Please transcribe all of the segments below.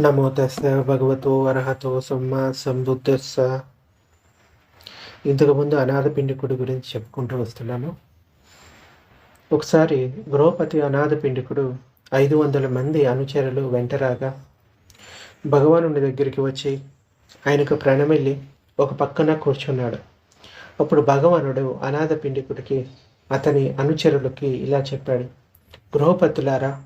నమో తస్స భగవతో అర్హతో సమ్మ సంబుద్ధస్స ఇంతకుముందు అనాథ పిండికుడి గురించి చెప్పుకుంటూ వస్తున్నాము ఒకసారి గృహపతి అనాథ పిండికుడు ఐదు వందల మంది అనుచరులు వెంటరాగా భగవానుడి దగ్గరికి వచ్చి ఆయనకు ప్రణమిల్లి ఒక పక్కన కూర్చున్నాడు. అప్పుడు భగవానుడు అనాథ పిండికుడికి అతని అనుచరులకి ఇలా చెప్పాడు గృహపతులారా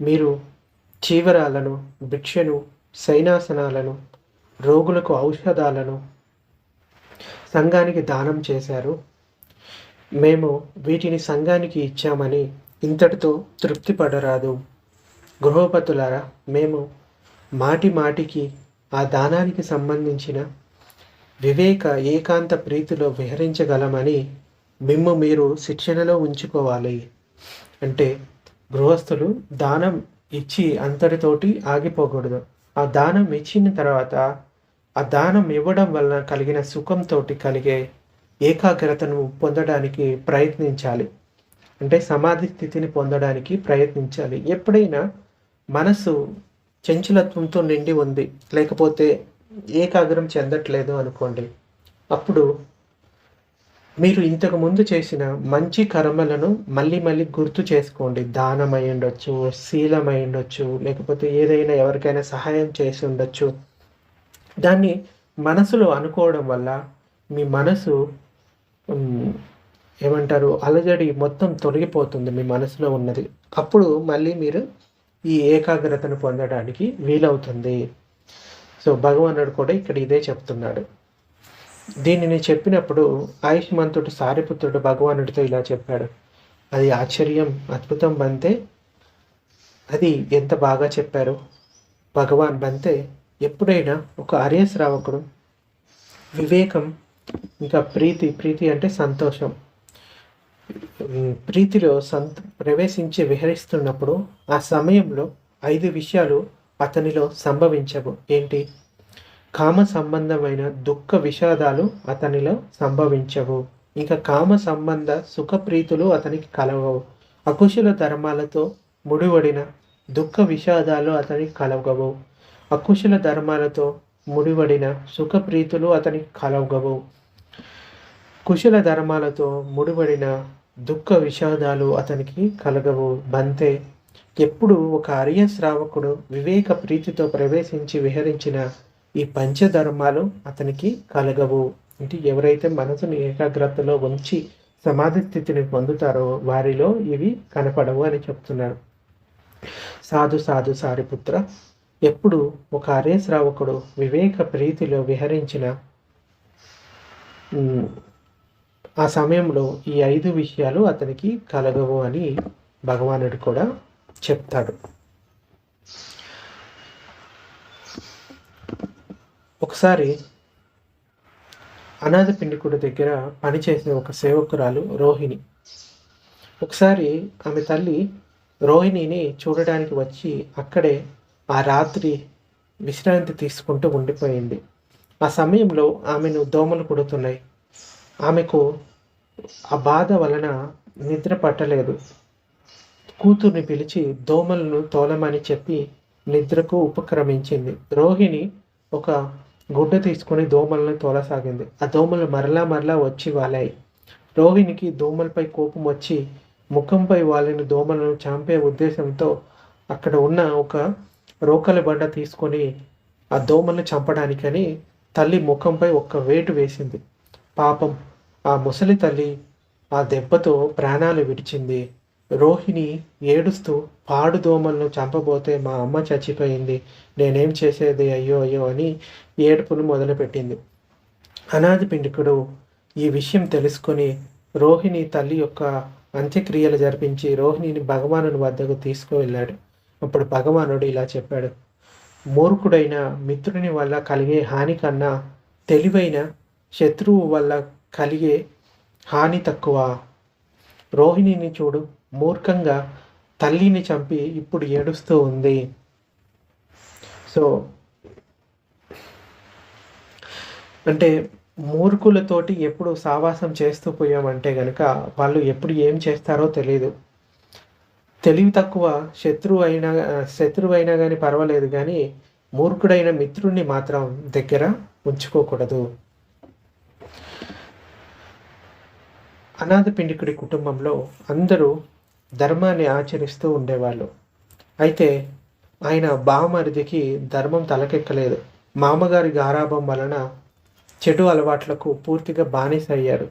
మీరు చీవరాలను భిక్షను సైనాసనాలను రోగులకు ఔషధాలను సంఘానికి దానం చేశారు. మేము వీటిని సంఘానికి ఇచ్చామని ఇంతటితో తృప్తి పడరాదు గృహపతులారా మేము మాటి మాటికి ఆ దానానికి సంబంధించిన వివేక ఏకాంత ప్రీతిలో విహరించగలమని మిమ్ము మీరు శిక్షణలో ఉంచుకోవాలి. అంటే గృహస్థులు దానం ఇచ్చి అంతటితోటి ఆగిపోకూడదు. ఆ దానం ఇచ్చిన తర్వాత ఆ దానం ఇవ్వడం వలన కలిగిన సుఖంతో కలిగే ఏకాగ్రతను పొందడానికి ప్రయత్నించాలి. అంటే సమాధి స్థితిని పొందడానికి ప్రయత్నించాలి. ఎప్పుడైనా మనసు చంచలత్వంతో నిండి ఉంది. లేకపోతే ఏకాగ్రం చెందట్లేదు అనుకోండి. అప్పుడు మీరు ఇంతకు ముందు చేసిన మంచి కర్మలను మళ్ళీ మళ్ళీ గుర్తు చేసుకోండి. దానం అయి ఉండొచ్చు శీలం అయి ఉండొచ్చు లేకపోతే ఏదైనా ఎవరికైనా సహాయం చేసి ఉండొచ్చు. దాన్ని మనసులో అనుకోవడం వల్ల మీ మనసు ఏమంటారు అలజడి మొత్తం తొలగిపోతుంది మీ మనసులో ఉన్నది. అప్పుడు మళ్ళీ మీరు ఈ ఏకాగ్రతను పొందడానికి వీలవుతుంది. సో భగవానుడు కూడా ఇక్కడ ఇదే చెప్తున్నాడు. దీనిని చెప్పినప్పుడు ఆయుష్మంతుడు సారిపుత్రుడు భగవానుడితో ఇలా చెప్పాడు. అది ఆశ్చర్యం అద్భుతం బంతే. అది ఎంత బాగా చెప్పారు? భగవాన్ బంతే ఎప్పుడైనా ఒక ఆర్యశ్రావకుడు వివేకం ఇంకా ప్రీతి ప్రీతి అంటే సంతోషం. ప్రీతిలో సంత ప్రవేశించి విహరిస్తున్నప్పుడు ఆ సమయంలో ఐదు విషయాలు అతనిలో సంభవించవు. ఏంటి? కామ సంబంధమైన దుఃఖ విషాదాలు అతనిలో సంభవించవు. ఇంకా కామ సంబంధ సుఖప్రీతులు అతనికి కలగవు అకుశల ధర్మాలతో ముడివడిన దుఃఖ విషాదాలు అతనికి కలగవు అకుశల ధర్మాలతో ముడివడిన సుఖప్రీతులు అతనికి కలగవు కుశల ధర్మాలతో ముడివడిన దుఃఖ విషాదాలు అతనికి కలగవు. బంతే ఎప్పుడు ఒక అర్య శ్రావకుడు వివేక ప్రీతితో ప్రవేశించి విహరించిన ఈ పంచధర్మాలు అతనికి కలగవు. అంటే ఎవరైతే మనసుని ఏకాగ్రతలో ఉంచి సమాధి స్థితిని పొందుతారో వారిలో ఇవి కనపడవు అని చెప్తున్నారు సాధు సాధు సారిపుత్ర ఎప్పుడు ఒక అర్య శ్రావకుడు వివేక ప్రీతిలో విహరించిన ఆ సమయంలో ఈ ఐదు విషయాలు అతనికి కలగవు అని భగవానుడు కూడా చెప్తాడు. ఒకసారి అనాథ పిండికుడి దగ్గర పనిచేసిన ఒక సేవకురాలు రోహిణి. ఒకసారి ఆమె తల్లి రోహిణిని చూడడానికి వచ్చి అక్కడే ఆ రాత్రి విశ్రాంతి తీసుకుంటూ ఉండిపోయింది. ఆ సమయంలో ఆమెను దోమలు కుడుతున్నాయి. ఆమెకు ఆ బాధ వలన నిద్ర పట్టలేదు. కూతుర్ని పిలిచి దోమలను తోలమని చెప్పి నిద్రకు ఉపక్రమించింది. రోహిణి ఒక గుడ్డ తీసుకొని దోమలను తోలసాగింది. ఆ దోమలు మరలా మరలా వచ్చి వాలాయి. రోహిణికి దోమలపై కోపం వచ్చి ముఖంపై వాలిన దోమలను చంపే ఉద్దేశంతో అక్కడ ఉన్న ఒక రోకలి బండ తీసుకొని ఆ దోమలను చంపడానికని తల్లి ముఖంపై ఒక్క వేటు వేసింది. పాపం ఆ ముసలి తల్లి ఆ దెబ్బతో ప్రాణాలు విడిచింది. రోహిణి ఏడుస్తూ పాడు దోమలను చంపబోతే మా అమ్మ చచ్చిపోయింది. నేనేం చేసేది? అయ్యో అయ్యో అని ఏడుపును మొదలుపెట్టింది. అనాథ పిండికుడు ఈ విషయం తెలుసుకుని రోహిణి తల్లి యొక్క అంత్యక్రియలు జరిపించి రోహిణిని భగవానుని వద్దకు తీసుకువెళ్ళాడు. అప్పుడు భగవానుడు ఇలా చెప్పాడు మూర్ఖుడైన మిత్రుని వల్ల కలిగే హాని కన్నా తెలివైన శత్రువు వల్ల కలిగే హాని తక్కువ. రోహిణిని చూడు మూర్ఖంగా తల్లిని చంపి ఇప్పుడు ఏడుస్తూ ఉంది. సో అంటే మూర్ఖులతోటి ఎప్పుడు సావాసం చేస్తూ పోయామంటే కనుక వాళ్ళు ఎప్పుడు ఏం చేస్తారో తెలియదు తెలివి తక్కువ శత్రువు అయినా శత్రువు అయినా కానీ పర్వాలేదు కానీ మూర్ఖుడైన మిత్రుణ్ణి మాత్రం దగ్గర ఉంచుకోకూడదు. అనాథ పిండికుడి కుటుంబంలో అందరూ ధర్మాన్ని ఆచరిస్తూ ఉండేవాళ్ళు. అయితే ఆయన బావమరిదికి ధర్మం తలకెక్కలేదు. మామగారి గారాభం వలన చెడు అలవాట్లకు పూర్తిగా బానిస అయ్యారు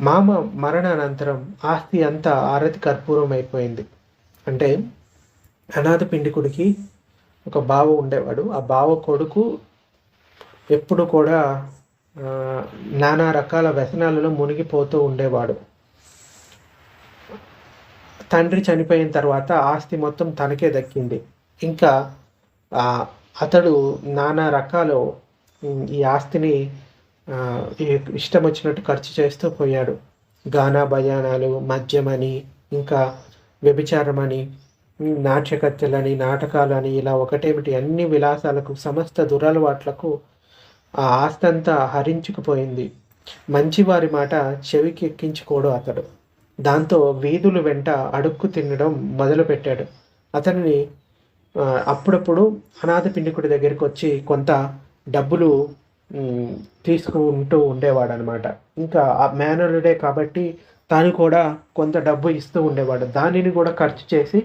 మామ మరణానంతరం ఆస్తి అంతా ఆరతి కర్పూరం అయిపోయింది. అంటే అనాథ పిండికుడికి ఒక బావ ఉండేవాడు. ఆ బావ కొడుకు ఎప్పుడు కూడా నానా రకాల వ్యసనాలలో మునిగిపోతూ ఉండేవాడు. తండ్రి చనిపోయిన తర్వాత ఆస్తి మొత్తం తనకే దక్కింది. ఇంకా అతడు నానా రకాలు ఈ ఆస్తిని ఇష్టం వచ్చినట్టు ఖర్చు చేస్తూ పోయాడు. గానా భయానాలు మద్యమని ఇంకా వ్యభిచారమని నాట్యకత్తెలని నాటకాలని ఇలా ఒకటేమిటి అన్ని విలాసాలకు సమస్త దురలవాట్లకు ఆ ఆస్తంతా హరించుకుపోయింది. మంచివారి మాట చెవికి ఎక్కించుకోడు అతడు. దాంతో వీధులు వెంట అడుక్కు తినడం మొదలుపెట్టాడు. అతనిని అప్పుడప్పుడు అనాథ పిండికుడి దగ్గరికి వచ్చి కొంత డబ్బులు తీసుకుంటూ ఉండేవాడు అనమాట ఇంకా ఆ మేనరుడే కాబట్టి తాను కూడా కొంత డబ్బు ఇస్తూ ఉండేవాడు. దానిని కూడా ఖర్చు చేసి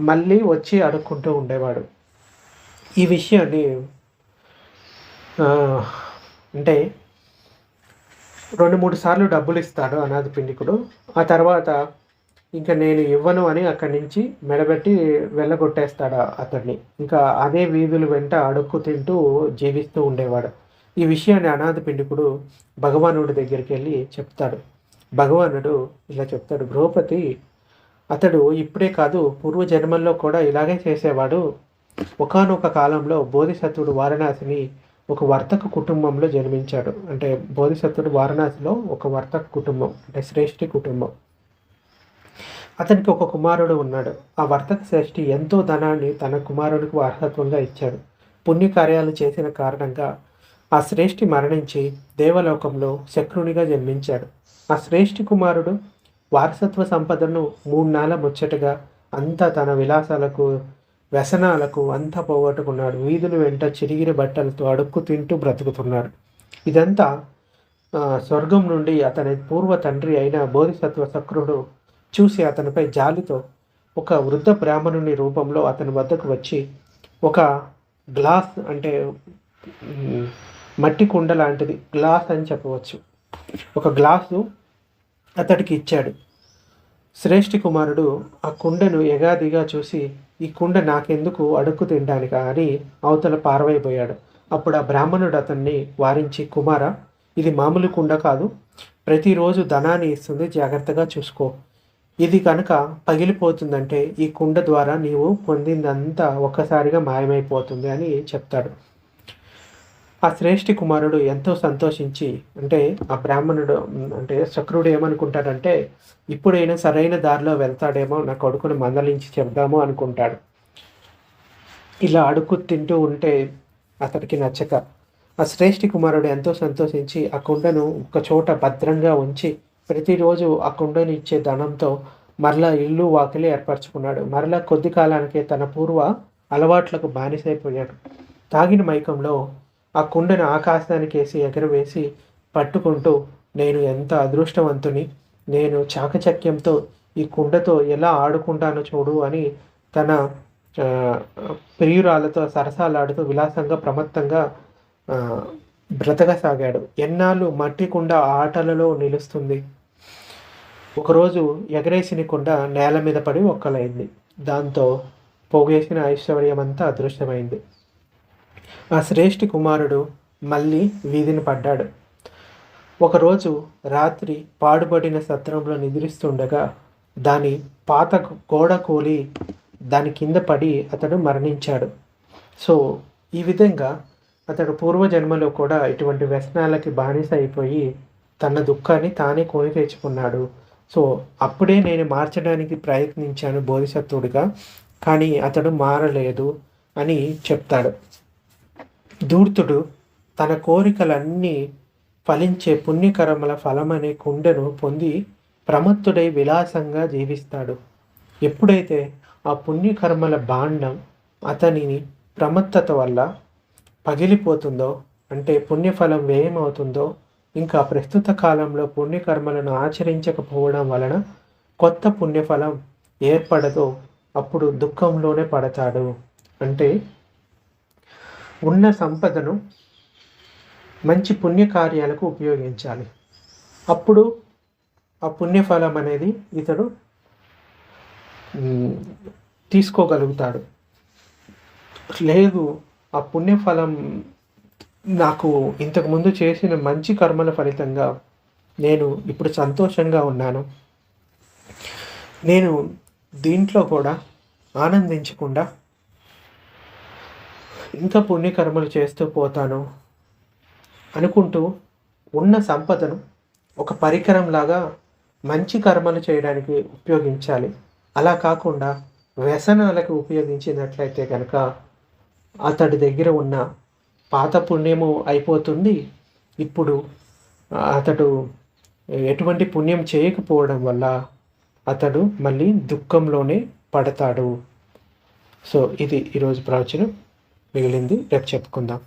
మళ్ళీ వచ్చి అడుక్కుంటూ ఉండేవాడు. ఈ విషయాన్ని అంటే రెండు మూడు సార్లు డబ్బులు ఇస్తాడు అనాథ పిండికుడు. ఆ తర్వాత ఇంకా నేను ఇవ్వను అని అక్కడి నుంచి మెడబెట్టి వెళ్ళగొట్టేస్తాడు అతన్ని. ఇంకా అదే వీధులు వెంట అడుక్కు తింటూ జీవిస్తూ ఉండేవాడు. ఈ విషయాన్ని అనాథ పిండికుడు భగవానుడి దగ్గరికి వెళ్ళి చెప్తాడు. భగవానుడు ఇలా చెప్తాడు గృహపతి అతడు ఇప్పుడే కాదు పూర్వజన్మల్లో కూడా ఇలాగే చేసేవాడు. ఒకనొక కాలంలో బోధిసత్వుడు వారణాసిని ఒక వర్తక కుటుంబంలో జన్మించాడు. అంటే బోధిసత్వుడు వారణాసిలో ఒక వర్తక కుటుంబం అంటే శ్రేష్ఠి కుటుంబం. అతనికి ఒక కుమారుడు ఉన్నాడు. ఆ వర్తక శ్రేష్ఠి ఎంతో ధనాన్ని తన కుమారుడికి వారసత్వంగా ఇచ్చాడు. పుణ్యకార్యాలు చేసిన కారణంగా ఆ శ్రేష్ఠి మరణించి దేవలోకంలో శక్రునిగా జన్మించాడు. ఆ శ్రేష్ఠి కుమారుడు వారసత్వ సంపదను మూడు నాళ్ళ ముచ్చటగా అంతా తన విలాసాలకు వ్యసనాలకు అంతా పోగొట్టుకున్నాడు. వీధులు వెంట చిరిగిన బట్టలతో అడుక్కు తింటూ బ్రతుకుతున్నాడు. ఇదంతా స్వర్గం నుండి అతని పూర్వ తండ్రి అయిన బోధిసత్వ శక్రుడు చూసి అతనిపై జాలితో ఒక వృద్ధ బ్రాహ్మణుని రూపంలో అతని వద్దకు వచ్చి ఒక గ్లాస్ అంటే మట్టి కుండ లాంటిది గ్లాస్ అని చెప్పవచ్చు. ఒక గ్లాసు అతడికి ఇచ్చాడు. శ్రేష్ఠి కుమారుడు ఆ కుండను ఎగాదిగా చూసి ఈ కుండ నాకెందుకు అడుక్కు తినడానిక అని అవతల పారవైపోయాడు. అప్పుడు ఆ బ్రాహ్మణుడు అతన్ని వారించి కుమార ఇది మామూలు కుండ కాదు. ప్రతిరోజు ధనాన్ని ఇస్తుంది జాగ్రత్తగా చూసుకో. ఇది కనుక పగిలిపోతుందంటే ఈ కుండ ద్వారా నీవు పొందిందంతా ఒక్కసారిగా మాయమైపోతుంది అని చెప్తాడు. ఆ శ్రేష్ఠి కుమారుడు ఎంతో సంతోషించి అంటే ఆ బ్రాహ్మణుడు అంటే శక్రుడు ఏమనుకుంటాడంటే ఇప్పుడైనా సరైన దారిలో వెళ్తాడేమో నా కొడుకును మందలించి చెప్దాము అనుకుంటాడు. ఇలా అడుగు తింటూ ఉంటే అతడికి నచ్చక ఆ శ్రేష్ఠి కుమారుడు ఎంతో సంతోషించి ఆ కుండను ఒక చోట భద్రంగా ఉంచి ప్రతిరోజు ఆ కుండను ఇచ్చే ధనంతో మరలా ఇల్లు వాకిలి ఏర్పరచుకున్నాడు. మరలా కొద్ది కాలానికే తన పూర్వ అలవాట్లకు బానిసైపోయాడు. తాగిన మైకంలో ఆ కుండను ఆకాశానికి వేసి ఎగరవేసి పట్టుకుంటూ నేను ఎంత అదృష్టవంతుని నేను చాకచక్యంతో ఈ కుండతో ఎలా ఆడుకుంటానో చూడు అని తన ప్రియురాలతో సరసాలాడుతూ విలాసంగా ప్రమత్తంగా బ్రతకసాగాడు. ఎన్నాళ్ళు మట్టి కుండ ఆటలలో నిలుస్తుంది. ఒకరోజు ఎగరేసిన కుండ నేల మీద పడి ఒక్కలైంది. దాంతో పోగేసిన ఐశ్వర్యం అంతా అదృష్టమైంది ఆ శ్రేష్ఠి కుమారుడు మళ్ళీ వీధిని పడ్డాడు. ఒకరోజు రాత్రి పాడుబడిన సత్రంలో నిద్రిస్తుండగా దాని పాత గోడ కూలి దాని కింద పడి అతడు మరణించాడు. సో ఈ విధంగా అతడు పూర్వజన్మలో కూడా ఇటువంటి వ్యసనాలకి బానిస అయిపోయి తన దుఃఖాన్ని తానే కొని తెచ్చుకున్నాడు. సో అప్పుడే నేను మార్చడానికి ప్రయత్నించాను బోధిసత్వుడిగా కానీ అతడు మారలేదు అని చెప్తాడు. ధూర్తుడు తన కోరికలన్నీ ఫలించే పుణ్యకర్మల ఫలమనే కుండను పొంది ప్రమత్తుడై విలాసంగా జీవిస్తాడు. ఎప్పుడైతే ఆ పుణ్యకర్మల బాండం అతనిని ప్రమత్తత వల్ల పగిలిపోతుందో అంటే పుణ్యఫలం వ్యయమవుతుందో ఇంకా ప్రస్తుత కాలంలో పుణ్యకర్మలను ఆచరించకపోవడం వలన కొత్త పుణ్యఫలం ఏర్పడదో అప్పుడు దుఃఖంలోనే పడతాడు. అంటే ఉన్న సంపదను మంచి పుణ్యకార్యాలకు ఉపయోగించాలి. అప్పుడు ఆ పుణ్యఫలం అనేది ఇతడు తీసుకోగలుగుతాడు. లేదు ఆ పుణ్యఫలం నాకు ఇంతకుముందు చేసిన మంచి కర్మల ఫలితంగా నేను ఇప్పుడు సంతోషంగా ఉన్నాను. నేను దీంట్లో కూడా ఆనందించకుండా ఇంకా పుణ్యకర్మలు చేస్తూ పోతాను అనుకుంటూ ఉన్న సంపదను ఒక పరికరంలాగా మంచి కర్మలు చేయడానికి ఉపయోగించాలి. అలా కాకుండా వ్యసనాలకు ఉపయోగించినట్లయితే కనుక అతడి దగ్గర ఉన్న పాత పుణ్యము అయిపోతుంది. ఇప్పుడు అతడు ఎటువంటి పుణ్యం చేయకపోవడం వల్ల అతడు మళ్ళీ దుఃఖంలోనే పడతాడు. సో ఇది ఈరోజు ప్రవచనం. మిగిలింది. రేపు చెప్పుకుందాం.